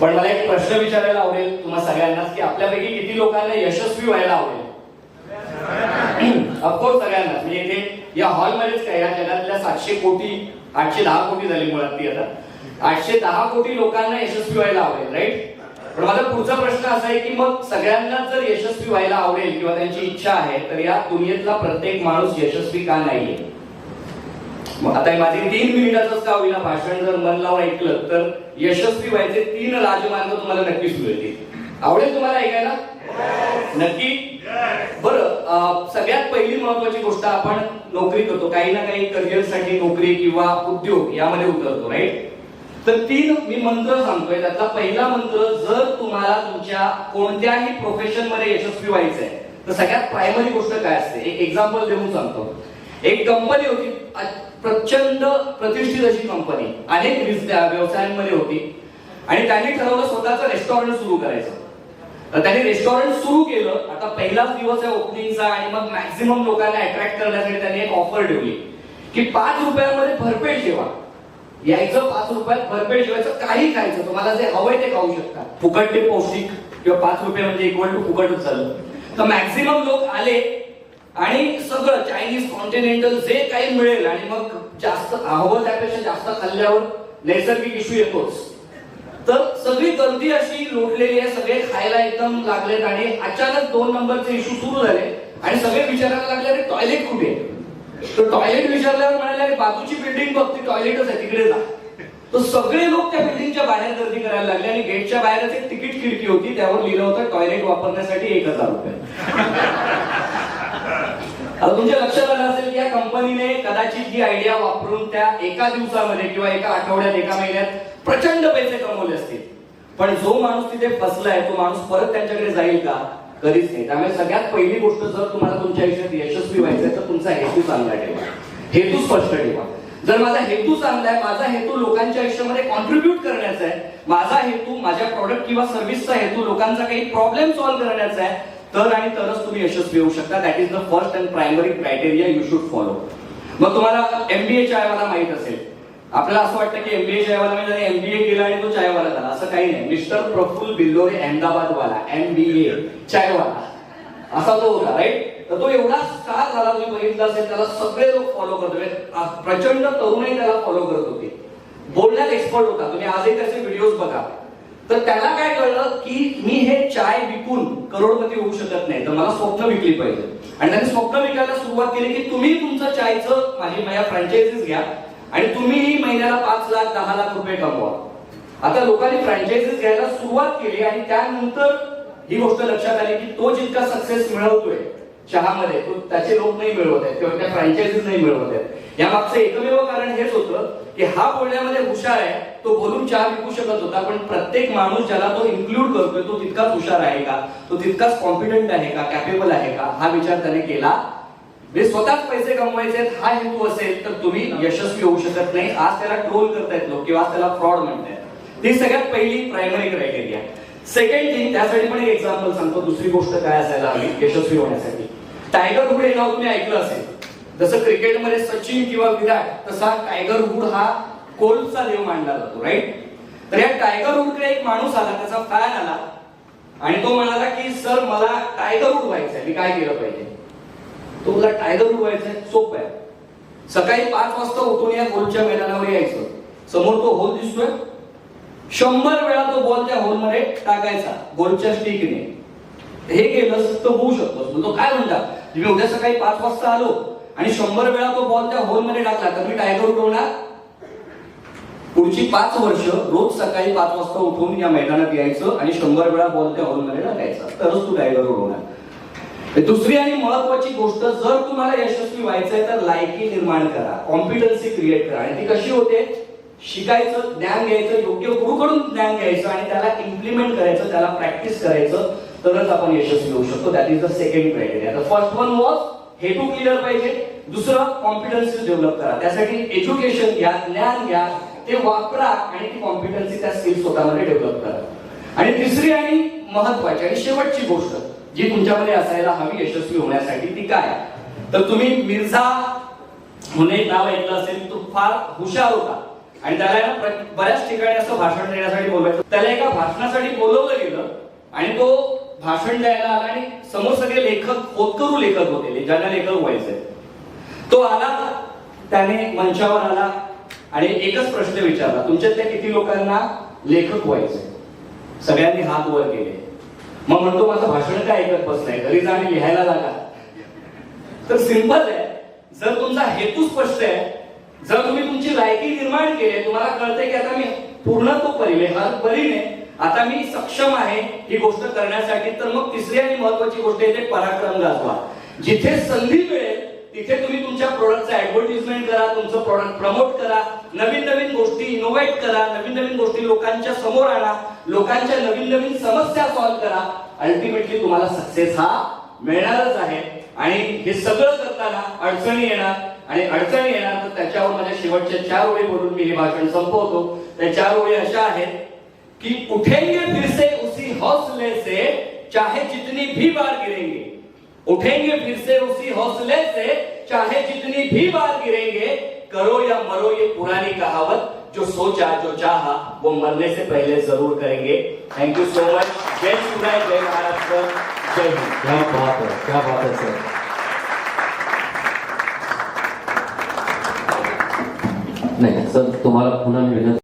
पण मला एक प्रश्न विचारायला आवडेल तुम्हा सगळ्यांनाच की आपल्यापैकी किती लोकांना यशस्वी व्हायला आवडेल? अफकोर्स सगळ्यांनाच म्हणजे इथे या हॉलमध्येच काय या जगातल्या सातशे कोटी आठशे दहा कोटी झाली मुळात ती आता. आठशे दहा कोटी लोकांना यशस्वी व्हायला आवडेल राईट पण माझा पुढचा प्रश्न असा आहे की मग सगळ्यांना जर यशस्वी व्हायला आवडेल किंवा त्यांची इच्छा आहे तर या दुनियेतला प्रत्येक माणूस यशस्वी का नाहीये? मग आता माझे तीन मिनिटाचंच का होईना? भाषण जर मन लावून ऐकलं तर यशस्वी व्हायचे तीन राजमार्ग तुम्हाला नक्कीच मिळतील आवडेल तुम्हाला ऐकायला? नक्की? बरं सगळ्यात पहिली महत्वाची गोष्ट आपण नोकरी करतो. काही ना काही करिअरसाठी नोकरी किंवा उद्योग यामध्ये उतरतो राईट तर तीन मी मंत्र सांगतोय. त्यातला पहिला मंत्र जर तुम्हाला तुमच्या कोणत्याही प्रोफेशनमध्ये यशस्वी व्हायचं आहे तर सगळ्यात प्रायमरी गोष्ट काय असते? एक एक्झाम्पल देऊन सांगतो. एक कंपनी होती प्रचंड प्रतिष्ठित अशी कंपनी अनेक व्यवसायांमध्ये होती. आणि त्यांनी ठरवलं स्वतःचं रेस्टॉरंट सुरू करायचं. तर त्यांनी रेस्टॉरंट सुरू केलं. आता पहिलाच दिवस आहे ओपनिंगचा आणि मग मॅक्झिमम लोकांना अट्रॅक्ट करण्यासाठी त्यांनी एक ऑफर ठेवली. की पाच रुपयामध्ये भरपेट जेवा. यायचं पाच रुपयात भरपेट जेवायचं काही खायचं. तुम्हाला जे हवंय ते खाऊ शकता. फुकट ते पौष्टिक किंवा पाच रुपये म्हणजे इक्वल टू फुकटच झालं. तर मॅक्झिमम लोक आले. आणि सगळं चायनीज कॉन्टिनेंटल जे काही मिळेल आणि मग जास्त हवं त्यापेक्षा जास्त खाल्ल्यावर नैसर्गिक इश्यू येतोच. तर सगळी गर्दी अशी लोटलेली आहे सगळे खायला एकदम लागलेत आणि अचानक दोन नंबरचे इश्यू सुरू झाले आणि सगळे विचारायला लागले अरे टॉयलेट कुठे आहे?" तर टॉयलेट विचारल्यावर म्हणाले अरे बाजूची बिल्डिंग बघ ती टॉयलेटच आहे तिकडे जा. तर सगळे लोक त्या बिल्डिंगच्या बाहेर गर्दी करायला लागले आणि गेटच्या बाहेरच एक तिकीट खिडकी होती त्यावर लिहिलं होतं टॉयलेट वापरण्यासाठी एक हजार रुपये. तुमच्या लक्षात आलं असेल की या कंपनीने कदाचित ही आयडिया वापरून त्या एका दिवसामध्ये किंवा एका आठवड्यात एका महिन्यात प्रचंड पैसे कमवले असतील. पण जो माणूस तिथे फसलाय तो माणूस परत त्यांच्याकडे जाईल का? कधीच नाही. त्यामुळे सगळ्यात पहिली गोष्ट जर तुम्हाला तुमच्या आयुष्यात यशस्वी व्हायचंय तर तुमचा हेतू चांगला ठेवा. हेतू स्पष्ट ठेवा. जर माझा हेतू चांगला आहे माझा हेतू लोकांच्या आयुष्यामध्ये कॉन्ट्रीब्युट करण्याचा आहे माझा हेतू माझ्या प्रॉडक्ट किंवा सर्व्हिसचा हेतू लोकांचा काही प्रॉब्लेम सॉल्व्ह करण्याचा आहे तर आणि तरच तुम्ही यशस्वी होऊ शकता. That is the first and primary criteria you should follow मग तुम्हाला एमबीए चायवाला माहीत असेल. आपल्याला असं वाटतं की एमबीए चायवाला म्हणजे एमबीए केला आणि तो चायवाला झाला. असं काही नाही. मिस्टर प्रफुल्ल बिल्लोरे अहमदाबाद वाला एमबीए चायवाला. असा तो होता राईट तर तो एवढा स्टार झाला तुम्ही बघितला असेल त्याला सगळे लोक फॉलो करत होते. प्रचंड तरुणही त्याला फॉलो करत होते. बोलण्यात एक्सपर्ट होता. तुम्ही आजही त्याचे व्हिडिओज बघा. तर त्याला काय कळलं की मी हे चाय विकून करोडपती होऊ शकत नाही. तर मला स्वप्न विकली पाहिजे. आणि त्यांनी स्वप्न विकायला सुरुवात केली की तुम्ही तुमचं चायचं माझी माझ्या फ्रँचायझीज घ्या आणि तुम्ही महिन्याला पाच लाख दहा लाख रुपये कमवा. आता लोकांनी फ्रँचायझीस घ्यायला सुरुवात केली आणि त्यानंतर ही गोष्ट लक्षात आली की तो जितका सक्सेस मिळवतोय चहामध्ये तो त्याचे लोक नाही मिळवत आहेत किंवा त्या फ्रँचायझीज नाही मिळवत आहेत. यामागचं एकमेव कारण हेच होतं की हा बोलण्यामध्ये हुशार आहे तो बोलून चहा विकू शकत होता पण प्रत्येक माणूस ज्याला तो इन्क्लूड करतोय तो तितकाच हुशार आहे का? तो तितकाच कॉन्फिडंट आहे का? कॅपेबल आहे का? हा विचार त्याने केला. म्हणजे स्वतःच पैसे कमवायचे हा हेतू असेल तर तुम्ही यशस्वी होऊ शकत नाही. आज त्याला ट्रोल करतायत लोक किंवा आज त्याला फ्रॉड म्हणतायत. ती सगळ्यात पहिली प्रायमरी क्रायटेरिया सेकंड थिंग त्यासाठी पण एक एक्झाम्पल सांगतो. दुसरी गोष्ट काय असायला हवी? यशस्वी होण्यासाठी. टायगर वुड हे नाव तुम्ही ऐकलं असेल. जसं क्रिकेटमध्ये सचिन किंवा विराट तसा टायगर वुड हा कोल्फचा देव मानला जातो राईट तर या टायगर वूडकडे एक माणूस आला त्याचा फॅन आला. आणि तो म्हणाला की सर मला टायगर वूड व्हायचंय मी काय केलं पाहिजे? तो तुला टायगर वूड व्हायचंय सोपं आहे. सकाळी पाच वाजता उठून या गोलच्या मैदानावर यायचं. समोर तो होल दिसतोय. शंभर वेळा तो बॉल त्या होलमध्ये टाकायचा गोलच्या स्टिकने हे केलंस तर होऊ शकतोस मग तो काय म्हणता मी उद्या सकाळी पाच वाजता आलो आणि शंभर वेळा तो बॉल त्या होलमध्ये टाकला तर मी टायगर उडवणार? पुढची पाच वर्ष रोज सकाळी पाच वाजता उठून या मैदानात यायचं आणि शंभर वेळा बॉल त्या हॉलमध्ये टाकायचा. तरच तू डायव्हर होणार. दुसरी आणि महत्वाची गोष्ट जर तुम्हाला यशस्वी व्हायचं आहे तर लायकी निर्माण करा. कॉम्पिटन्सी क्रिएट करा. आणि ती कशी होते? शिकायचं ज्ञान घ्यायचं योग्य गुरुकडून ज्ञान घ्यायचं आणि त्याला इम्प्लिमेंट करायचं त्याला प्रॅक्टिस करायचं तरच आपण यशस्वी होऊ शकतो. That is the second criteria the first one was हेतू क्लिअर पाहिजे. दुसरं कॉम्पिटन्सी डेव्हलप करा. त्यासाठी एज्युकेशन घ्या ज्ञान घ्या ते वापरा आणि ती कॉम्पिटन्सी त्या स्किल स्वतःमध्ये डेव्हलप करा. आणि तिसरी आणि महत्वाची आणि शेवटची गोष्ट जी तुमच्यामध्ये असायला हवी यशस्वी होण्यासाठी ती काय? तर तुम्ही मिर्झा म्हणून नाव ऐकलं असेल तो फार हुशार होता. आणि त्याला बऱ्याच ठिकाणी असं भाषण देण्यासाठी बोलवायचं. त्याला एका भाषणासाठी बोलवलं गेलं आणि तो भाषण द्यायला आला आणि समोर सगळे लेखक होतकरू लेखक होते ज्यांना लेखक व्हायचे तो आला त्याने मंचावर आला आणि एकच प्रश्न विचारला तुमच्यातल्या किती लोकांना लेखक व्हायचे सगळ्यांनी हात वर केले. मग म्हणतो माझं भाषण काय ऐकत बसलंय? घरी जा आणि लिहायला लागा तर सिंपल आहे. जर तुमचा हेतू स्पष्ट आहे जर तुम्ही तुमची लायकी निर्माण केली तुम्हाला कळतंय की आता मी पूर्ण तो परीने हर परीने आता मी सक्षम आहे ही गोष्ट करण्यासाठी तर मग तिसरी आणि महत्वाची गोष्ट येते पराक्रम गाजवा. जिथे संधी मिळेल तिथे तुम्ही तुमच्या प्रोडक्टचं ऍडव्हर्टिजमेंट करा तुमचं प्रोडक्ट प्रमोट करा नवीन नवीन गोष्टी इनोव्हेट करा नवीन नवीन गोष्टी लोकांच्या समोर आणा लोकांच्या नवीन नवीन समस्या सॉल्व्ह करा अल्टिमेटली तुम्हाला सक्सेस हा मिळणारच आहे. आणि हे सगळं करताना अडचणी येणार. आणि अडचणी येणार तर त्याच्यावर माझ्या शेवटच्या चार ओळी बोलून मी हे भाषण संपवतो. त्या चार ओळी अशा आहेत कि उठेंगे फिर से उसी हौसले से चाहे जितनी भी बार गिरेंगे. उठेंगे फिर से उसी हौसले से, चाहे जितनी भी बार गिरेंगे, करो या मरो ये पुरानी कहावत, जो सोचा, जो चाहा, वो मरने से पहले ज़रूर करेंगे। थैंक यू सो मच जय शिवराय, जय महाराष्ट्र जय हिंद। क्या बात है, क्या बात है सर। नहीं, सर तुम्हाला पुन्हा मिळण्यात